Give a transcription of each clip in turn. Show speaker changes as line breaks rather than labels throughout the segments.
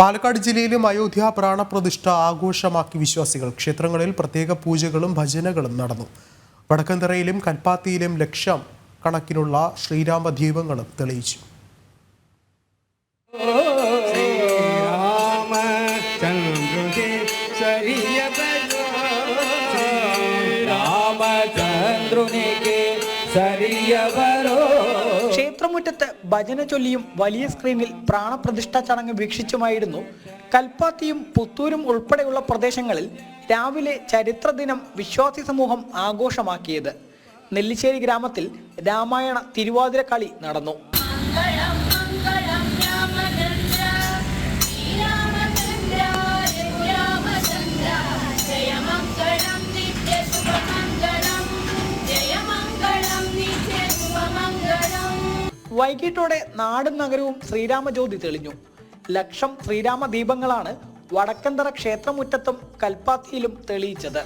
പാലക്കാട് ജില്ലയിലും അയോധ്യ പ്രാണപ്രതിഷ്ഠ ആഘോഷമാക്കി വിശ്വാസികൾ. ക്ഷേത്രങ്ങളിൽ പ്രത്യേക പൂജകളും ഭജനകളും നടന്നു. വടക്കന്തറയിലും കൽപ്പാത്തിയിലും ലക്ഷം കണക്കിനുള്ള ശ്രീരാമ ദീപങ്ങളും തെളിയിച്ചു.
രാമചന്ദ്രനെ സരിയ
സരിയ
ഭജന ചൊല്ലിയും വലിയ സ്ക്രീനിൽ പ്രാണപ്രതിഷ്ഠ ചടങ്ങ് വീക്ഷിച്ചുമായിരുന്നു. കൽപ്പാത്തിയും പുത്തൂരും ഉൾപ്പെടെയുള്ള പ്രദേശങ്ങളിൽ രാവിലെ ചരിത്രദിനം വിശ്വാസി സമൂഹം ആഘോഷമാക്കിയത്. നെല്ലിശ്ശേരി ഗ്രാമത്തിൽ രാമായണ തിരുവാതിര കളി നടന്നു. വൈകിട്ടോടെ നാടും നഗരവും ശ്രീരാമജ്യോതി തെളിഞ്ഞു. ലക്ഷം ശ്രീരാമ ദീപങ്ങളാണ് വടക്കന്തറ ക്ഷേത്രമുറ്റത്തും കൽപ്പാത്തിയിലും തെളിയിച്ചത്.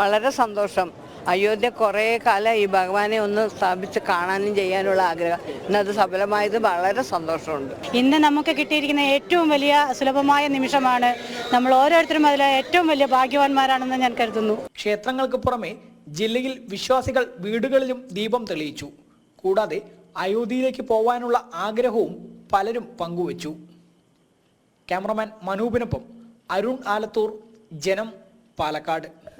വളരെ സന്തോഷം. അയോധ്യ കുറേ കാലം ഈ ഭഗവാനെ ഒന്ന് സ്ഥാപിച്ച് കാണാനും ചെയ്യാനുള്ള ആഗ്രഹം. ഇന്നത് സഫലമായത് വളരെ സന്തോഷമുണ്ട്.
ഇന്ന് നമുക്ക് കിട്ടിയിരിക്കുന്ന ഏറ്റവും വലിയ സുലഭമായ നിമിഷമാണ് നമ്മൾ ഓരോരുത്തരും അതിലെ ഏറ്റവും വലിയ ഭാഗ്യവാന്മാരാണെന്ന് ഞാൻ കരുതുന്നു.
ക്ഷേത്രങ്ങൾക്ക് പുറമെ ജില്ലയിൽ വിശ്വാസികൾ വീടുകളിലും ദീപം തെളിയിച്ചു. കൂടാതെ അയോധ്യയിലേക്ക് പോവാനുള്ള ആഗ്രഹവും പലരും പങ്കുവച്ചു. ക്യാമറമാൻ മനൂപിനൊപ്പം അരുൺ ആലത്തൂർ ജനം പാലക്കാട്.